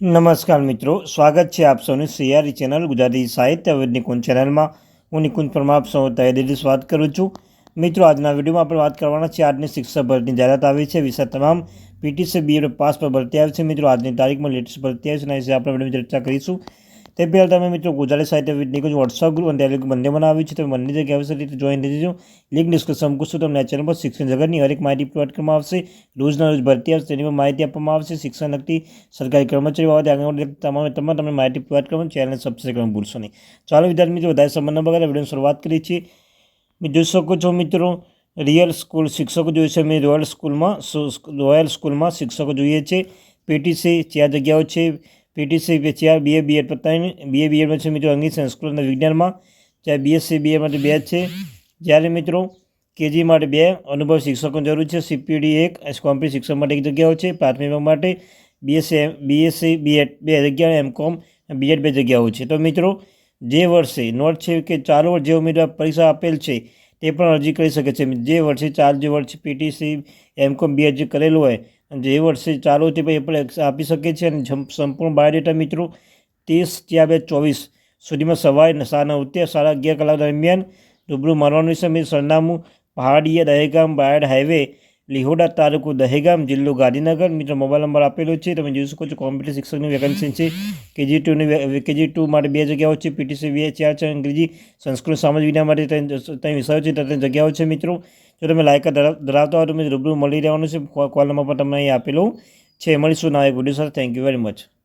નમસ્કાર મિત્રો, સ્વાગત છે આપ સૌની સિયારી ચેનલ, ગુજરાતી સાહિત્ય વિદ નિકુંજ ચેનલમાં. હું નિકુંજ પરમાર, આપ સૌ તહેદીલી વાત કરું છું. મિત્રો, આજના વિડીયોમાં આપણે વાત કરવાના છે આજની શિક્ષક ભરતીની જાહેરાત આવી છે. વિશે તમામ પીટીસી બી પાસ પર ભરતી આવી છે. મિત્રો, આજની તારીખમાં લેટેસ્ટ ભરતી આવી છે. એના વિશે આપણે ચર્ચા કરીશું. તે પહેલાં તમે મિત્રો ગુજરાતી સાહિત્ય વિદ્યાની કોઈ વોટ્સઅપ ગ્રુપ અને ટેલિગ્રામ બંને બનાવ્યું છે. તમે બંને જગ્યાએ આવશે રીતે જોઈન થઈ જજો. લિંક ડિસ્કશન મૂકશું તમને આ ચેનલ પર શિક્ષણ જગતની હરેક માહિતી પ્રોવાઈડ કરવામાં આવશે. રોજના રોજ ભરતી આવશે. તેની માહિતી આપવામાં આવશે. શિક્ષણ લગતી સરકારી કર્મચારી બાબતે આગળ તમામ તમામ તમને માહિતી પ્રોવાઈડ કરવાનું. ચેનલને સબસ્ક્રાઈબ કરવાનું ભૂલશો નહીં. ચાલો વિદ્યાર્થી મિત્રો, વધારે સંબંધ બગાડે. વિડીયોની શરૂઆત કરી છે મેં જોઈ શકો છો મિત્રો રિયલ સ્કૂલ શિક્ષકો જોઈએ છે. મેં રોયલ સ્કૂલમાં રોયલ સ્કૂલમાં શિક્ષકો જોઈએ છે. પીટીસી ચાર જગ્યાઓ છે. પીટીસી ચાર બીએ બીએડ પત્તાની બીએ બીએડમાં છે મિત્રો અંગ્રેજી સંસ્કૃત અને વિજ્ઞાનમાં. જ્યારે બીએસસી બીએ માટે બે છે. જ્યારે મિત્રો કેજી માટે બે અનુભવ શિક્ષકોની જરૂર છે. સીપીડી એક કોમ્પ્યુટર શિક્ષક માટે એક જગ્યાઓ છે. પ્રાથમિક માટે બીએસસી બીએસસી બીએડ બે જગ્યાઓ એમ કોમ બીએડ બે જગ્યાઓ છે. તો મિત્રો જે વર્ષે નોટ છે કે ચાલુ વર્ષ જે ઉમેદવાર પરીક્ષા આપેલ છે તે પણ અરજી કરી શકે છે. જે વર્ષે ચાર જે વર્ષે પીટીસી એમ કોમ બી જે કરેલું હોય જે વર્ષે ચાલુ તે ભાઈ એ પણ આપી શકે છે અને સંપૂર્ણ બાયોડેટા મિત્રો ત્રીસ ચાર બે ચોવીસ સુધીમાં સવારે સાડા નવથી સાડા અગિયાર કલાક દરમિયાન રૂબરૂ મળવાનું મિત્રો સરનામું પહાડીયા દહેગામ બાયડ હાઈવે લીહોડા તાલુકો દહેગામ જિલ્લો ગાંધીનગર મિત્રો મોબાઈલ નંબર આપેલો છે તમે જોઈ શકો છો કોમ્પ્યુટર શિક્ષકની વેકન્સી છે કેજી ટુની કેજી ટુ માટે બે જગ્યાઓ છે પીટીસી બે ચાર છે અંગ્રેજી સંસ્કૃત સામાજિક વિજ્ઞાન માટે ત્રણ વિષયો છે ત્રણ જગ્યાઓ છે મિત્રો જો તમે લાયકાત ધરાવતા હોય તો રૂબરૂ મળી રહેવાનું છે કોલ નંબર પણ તમને અહીં આપેલો છે મળીશું ના એક વીડિયો સાથે થેન્ક યુ વેરી મચ